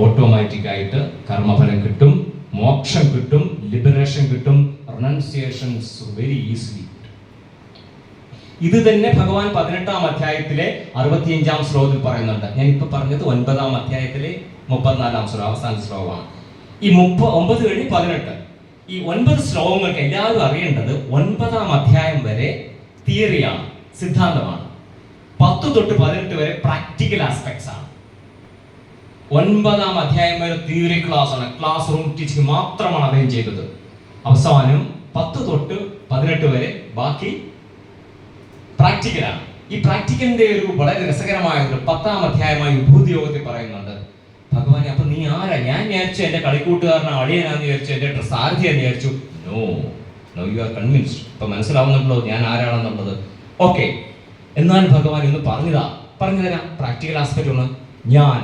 Automatic ആയിട്ട് കർമ്മഫലം കിട്ടും മോക്ഷം കിട്ടും ലിബറേഷൻ കിട്ടും റൊണൗൺസിയേഷൻസ് വെരി ഈസിലി ഇത് തന്നെ ഭഗവാൻ പതിനെട്ടാം അധ്യായത്തിലെ അറുപത്തിയഞ്ചാം ശ്ലോകത്തിൽ പറയുന്നുണ്ട്. ഞാൻ ഇപ്പൊ പറഞ്ഞത് ഒൻപതാം അധ്യായത്തിലെ മുപ്പത്തിനാലാം ശ്ലോകം അവസാന ശ്ലോകമാണ്. ഈ മുപ്പ ഒമ്പത് കഴിഞ്ഞ് പതിനെട്ട്. ഈ ഒൻപത് ശ്ലോകങ്ങൾക്ക് എല്ലാവരും അറിയേണ്ടത് ഒൻപതാം അധ്യായം വരെ തിയറിയാണ് സിദ്ധാന്തമാണ്. പത്ത് തൊട്ട് പതിനെട്ട് വരെ പ്രാക്ടിക്കൽ ആസ്പെക്ട്സ് ആണ്. ഒൻപതാം അധ്യായം വരെ തിയറി ക്ലാസ് ആണ് ക്ലാസ് റൂം ടീച്ചിങ് മാത്രമാണ് അദ്ദേഹം ചെയ്തത്. അവസാനം പത്ത് തൊട്ട് പതിനെട്ട് വരെ ബാക്കി പ്രാക്ടിക്കലാണ്. ഈ പ്രാക്ടിക്കലിന്റെ ഒരു വളരെ രസകരമായ ഒരു പത്താം അധ്യായമായി ഭൂതിയോഗത്തിൽ പറയുന്നുണ്ട്. ഭഗവാൻ അപ്പൊ നീ ആരാ? ഞാൻ വിചാരിച്ചു എന്റെ കളിക്കൂട്ടുകാരനെ അളിയനാന്ന് വിചാരിച്ചു എന്റെ സാരഥിയാന്ന് വിചാരിച്ചു. No no you are convinced ഇപ്പൊ മനസ്സിലാവുന്നുണ്ടല്ലോ ഞാൻ ആരാണെന്നുള്ളത്? ഓക്കെ എന്നാൽ ഭഗവാൻ ഇന്ന് പറഞ്ഞതാ പറഞ്ഞു തരാം പ്രാക്ടിക്കൽ ആസ്പെക്ട് ഒന്ന്. ഞാൻ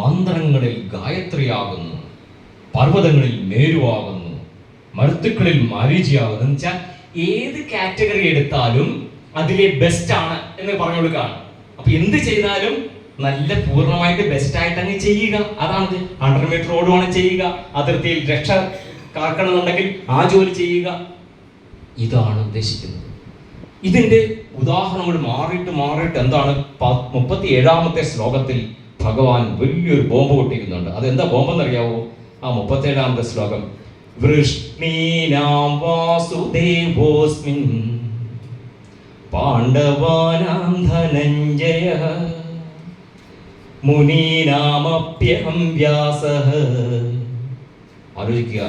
മന്ത്രങ്ങളിൽ ഗായത്രിയാകുന്നു പർവതങ്ങളിൽ മേരുവാകുന്നു മരുത്തുക്കളിൽ മാരീചിയാകുന്നു. എന്ന് വെച്ചാൽ ഏത് കാറ്റഗറി എടുത്താലും അതിലെ ബെസ്റ്റ് ആണ് എന്ന് പറഞ്ഞു കൊടുക്കുകയാണ് അപ്പൊ എന്ത് ചെയ്താലും നല്ല പൂർണമായിട്ട് ബെസ്റ്റ് ആയിട്ട് അങ്ങ് ചെയ്യുക. അതാണ് ഹൺഡ്രഡ് മീറ്റർ ഓടുവാണ് ചെയ്യുക. അതിർത്തിയിൽ രക്ഷ കാക്കണമെന്നുണ്ടെങ്കിൽ ആ ജോലി ചെയ്യുക. ഇതാണ് ഉദ്ദേശിക്കുന്നത്. ഇതിന്റെ ഉദാഹരണങ്ങൾ മാറിയിട്ട് മാറിയിട്ട് എന്താണ് മുപ്പത്തി ഏഴാമത്തെ ശ്ലോകത്തിൽ ഭഗവാൻ വലിയൊരു ബോംബ് പൊട്ടിക്കുന്നുണ്ട്. അതെന്താ ബോംബെന്നറിയാവോ? ആ മുപ്പത്തേഴാമത്തെ ശ്ലോകം. വൃഷ്ണീനാം വാസുദേവോസ്മിൻ പാണ്ഡവാനാം ധനഞ്ജയ മുനീനാമപ്യഹം വ്യാസ. ആലോചിക്കുക.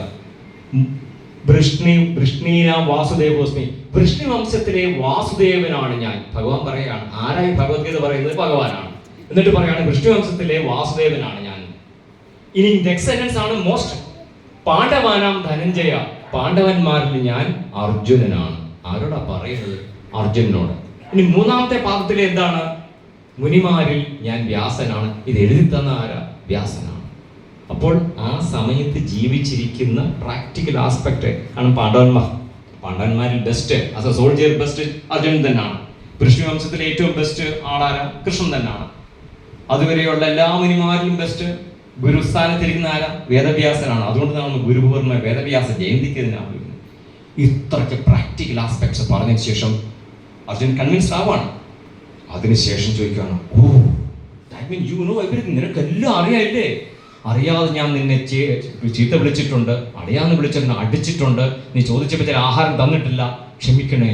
വൃഷ്ണി വൃഷ്ണീനാം വാസുദേവോസ്മി വൃഷ്ണി വംശത്തിലെ വാസുദേവനാണ് ഞാൻ. ഭഗവാൻ പറയാണ് ആരായി ഭഗവത്ഗീത പറയുന്നത്? ഭഗവാനാണ്. എന്നിട്ട് പറയാണ് വിഷ്ണുവംശത്തിലെ വാസുദേവനാണ് ഞാൻ. ഇനി നെക്സ്റ്റ് സെന്റൻസ് ആണ് മോസ്റ്റ് പാണ്ഡവാനാം ധനഞ്ജയ. പാണ്ഡവന്മാരിൽ ഞാൻ അർജുനനാണ്. ആരോടാ പറയുന്നത് അർജുനനോട്. ഇനി മൂന്നാമത്തെ പാദത്തിൽ എന്താണ്? മുനിമാരിൽ ഞാൻ വ്യാസനാണ്. ഇത് എഴുതി തന്ന ആരാ? വ്യാസനാണ്. അപ്പോൾ ആ സമയത്ത് ജീവിച്ചിരിക്കുന്ന പ്രാക്ടിക്കൽ ആസ്പെക്ട് ആണ് പാണ്ഡവന്മാർ. പാണ്ഡവന്മാരിൽ best as a soldier best Arjunan തന്നെയാണ്. കൃഷ്ണവംശത്തിലെ ഏറ്റവും ബെസ്റ്റ് ആളാരാ? കൃഷ്ണൻ തന്നെയാണ്. അതുവരെയുള്ള എല്ലാ മുനിമാരിലും ബെസ്റ്റ് ഗുരുസ്ഥാനത്തിരിക്കുന്ന ആരാ? വേദവ്യാസനാണ്. അതുകൊണ്ട് നമ്മൾ ഗുരുപൂർണ വേദവ്യാസ ജയന്തിക്ക് ഇതിനാണ്. ഇത്രയ്ക്ക് പ്രാക്ടിക്കൽ ആസ്പെക്ട്സ് പറഞ്ഞതിന് ശേഷം അർജുൻ കൺവിൻസ് ആവാണ് അതിനുശേഷം ചോദിക്കുകയാണ് ഓ that mean you know everything നിനക്ക് എല്ലാം അറിയാമില്ലേ അറിയാതെ ഞാൻ നിന്നെ ചീത്ത വിളിച്ചിട്ടുണ്ട് അറിയാതെ വിളിച്ചിട്ടുണ്ട് അടിച്ചിട്ടുണ്ട്. നീ ചോദിച്ചപ്പോൾ ആഹാരം തന്നിട്ടില്ല. ക്ഷമിക്കണേ.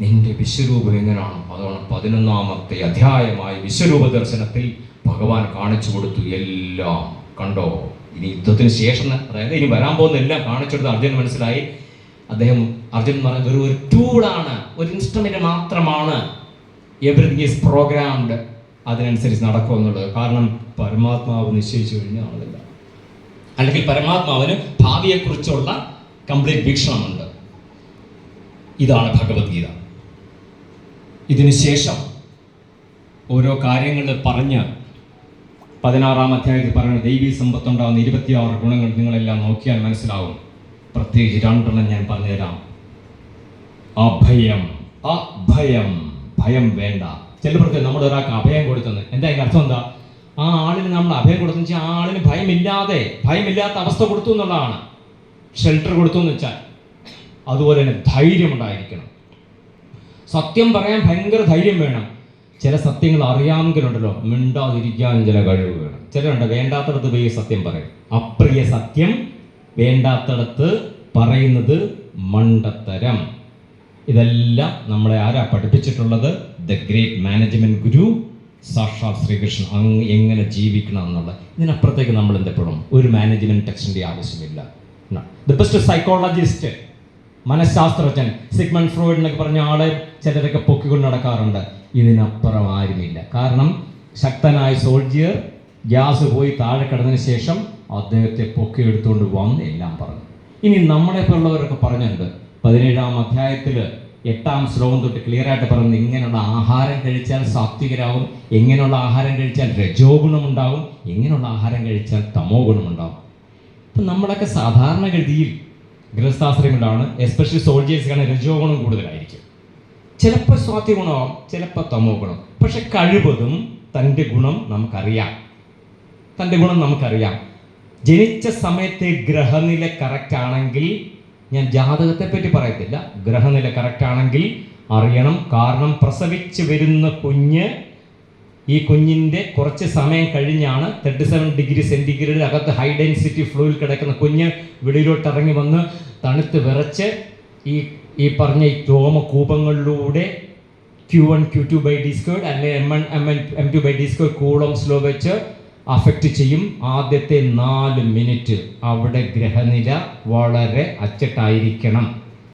നിന്റെ വിശ്വരൂപം എങ്ങനെയാണ് അതാണ് പതിനൊന്നാമത്തെ അധ്യായമായി വിശ്വരൂപ ദർശനത്തിൽ ഭഗവാൻ കാണിച്ചു കൊടുത്തു എല്ലാം. കണ്ടോ? ഇനി യുദ്ധത്തിന് ശേഷം അതായത് ഇനി വരാൻ പോകുന്ന എല്ലാം കാണിച്ചു കൊടുത്ത് അർജുൻ മനസ്സിലായി. അദ്ദേഹം അർജുൻ പറഞ്ഞ ഒരു ഒരു ടൂളാണ് ഒരു ഇൻസ്ട്രുമെന്റ് മാത്രമാണ്. എവറിങ് ഈസ് പ്രോഗ്രാംഡ് അതിനനുസരിച്ച് നടക്കും എന്നുള്ളത്. കാരണം പരമാത്മാവ് നിശ്ചയിച്ചു കഴിഞ്ഞാൽ ആളില്ല. അല്ലെങ്കിൽ പരമാത്മാവിന് ഭാവിയെക്കുറിച്ചുള്ള കംപ്ലീറ്റ് വീക്ഷണമുണ്ട്. ഇതാണ് ഭഗവത്ഗീത. ഇതിന് ശേഷം ഓരോ കാര്യങ്ങൾ പറഞ്ഞ് പതിനാറാം അധ്യായത്തിൽ പറയുന്ന ദൈവീ സമ്പത്തുണ്ടാകുന്ന ഇരുപത്തിയാറ് ഗുണങ്ങൾ നിങ്ങളെല്ലാം നോക്കിയാൽ മനസ്സിലാവും. പ്രത്യേകിച്ച് രണ്ടെണ്ണം ഞാൻ പറഞ്ഞുതരാം. അഭയം അഭയം ഭയം വേണ്ട. ചിലപ്പോൾ നമ്മൾ ഒരാൾക്ക് അഭയം കൊടുത്തെന്ന്. എന്താ അതിന്റെ അർത്ഥം എന്താ? ആ ആളിന് നമ്മൾ അഭയം കൊടുത്തെന്ന് വെച്ചാൽ ആ ആളിന് ഭയമില്ലാതെ ഭയമില്ലാത്ത അവസ്ഥ കൊടുത്തു എന്നുള്ളതാണ്. ഷെൽട്ടർ കൊടുത്തു എന്ന് വെച്ചാൽ അതുപോലെ തന്നെ ധൈര്യം ഉണ്ടായിരിക്കണം. സത്യം പറയാൻ ഭയങ്കര ധൈര്യം വേണം. ചില സത്യങ്ങൾ അറിയാമെങ്കിലുണ്ടല്ലോ മിണ്ടാതിരിക്കാനും ചില കഴിവ് വേണം. ചിലരുണ്ട് വേണ്ടാത്തടത്ത് പോയി സത്യം പറയും. അപ്രിയ സത്യം വേണ്ടാത്തടത്ത് പറയുന്നത് മണ്ടത്തരം. ഇതെല്ലാം നമ്മളെ ആരാ പഠിപ്പിച്ചിട്ടുള്ളത്? ദ ഗ്രേറ്റ് മാനേജ്മെന്റ് ഗുരു സാക്ഷാത് ശ്രീകൃഷ്ണൻ. അങ്ങ് എങ്ങനെ ജീവിക്കണം എന്നുള്ളത്. ഇതിനപ്പുറത്തേക്ക് നമ്മൾ എന്തെപ്പോഴും ഒരു മാനേജ്മെന്റ് ടെക്സ്റ്റിന്റെ ആവശ്യമില്ല. ദ ബെസ്റ്റ് സൈക്കോളജിസ്റ്റ് മനഃശാസ്ത്രജ്ഞൻ സിഗ്മൺ ഫ്രോയിഡ് എന്നൊക്കെ പറഞ്ഞ ആളെ ചിലരൊക്കെ പൊക്കിക്കൊണ്ട് നടക്കാറുണ്ട്. ഇതിനപ്പുറം ആരുമില്ല. കാരണം ശക്തനായ സോൾജിയർ ഗ്യാസ് പോയി താഴെ കിടന്നതിന് ശേഷം അദ്ദേഹത്തെ പൊക്കിയെടുത്തുകൊണ്ട് വന്ന് എല്ലാം പറഞ്ഞു. ഇനി നമ്മളെ പോലുള്ളവരൊക്കെ പറഞ്ഞിട്ടുണ്ട്. പതിനേഴാം അധ്യായത്തിൽ എട്ടാം ശ്ലോകം തൊട്ട് ക്ലിയർ ആയിട്ട് പറയുന്നത് ഇങ്ങനെയുള്ള ആഹാരം കഴിച്ചാൽ സാത്വികരാകും എങ്ങനെയുള്ള ആഹാരം കഴിച്ചാൽ രജോ ഗുണമുണ്ടാകും എങ്ങനെയുള്ള ആഹാരം കഴിച്ചാൽ തമോ ഗുണമുണ്ടാകും. ഇപ്പം നമ്മളൊക്കെ സാധാരണഗതിയിൽ ഗൃഹസ്ഥാശ്രയങ്ങളിലാണ് എസ്പെഷ്യലി സോൾജേഴ്സിനാണ് രജോ ഗുണം കൂടുതലായിരിക്കും. ചിലപ്പോൾ സ്വാത്യ ഗുണമാവും ചിലപ്പോൾ തമോ ഗുണം പക്ഷെ കഴിവതും തന്റെ ഗുണം നമുക്കറിയാം. തന്റെ ഗുണം നമുക്കറിയാം. ജനിച്ച സമയത്തെ ഗ്രഹനില കറക്റ്റ് ആണെങ്കിൽ ഞാൻ ജാതകത്തെ പറ്റി പറയത്തില്ല. ഗ്രഹനില കറക്റ്റ് ആണെങ്കിൽ അറിയണം. കാരണം പ്രസവിച്ച് വരുന്ന കുഞ്ഞ് ഈ കുഞ്ഞിന്റെ കുറച്ച് സമയം കഴിഞ്ഞാണ് തേർട്ടി സെവൻ ഡിഗ്രി സെന്റിഗ്രേഡ് അകത്ത് ഹൈ ഡെൻസിറ്റി ഫ്ലൂയിൽ കിടക്കുന്ന കുഞ്ഞ് വെളിയിലോട്ട് ഇറങ്ങി വന്ന് തണുത്ത് വിറച്ച് ഈ ഈ പറഞ്ഞ രോമകൂപങ്ങളിലൂടെ Q one Q two by D squared അല്ലെങ്കിൽ M one M N M two by D square coulomb slow വെച്ച് അഫക്റ്റ് ചെയ്യും. ആദ്യത്തെ നാല് മിനിറ്റ് അവിടെ ഗ്രഹനില വളരെ അച്ചട്ടായിരിക്കണം.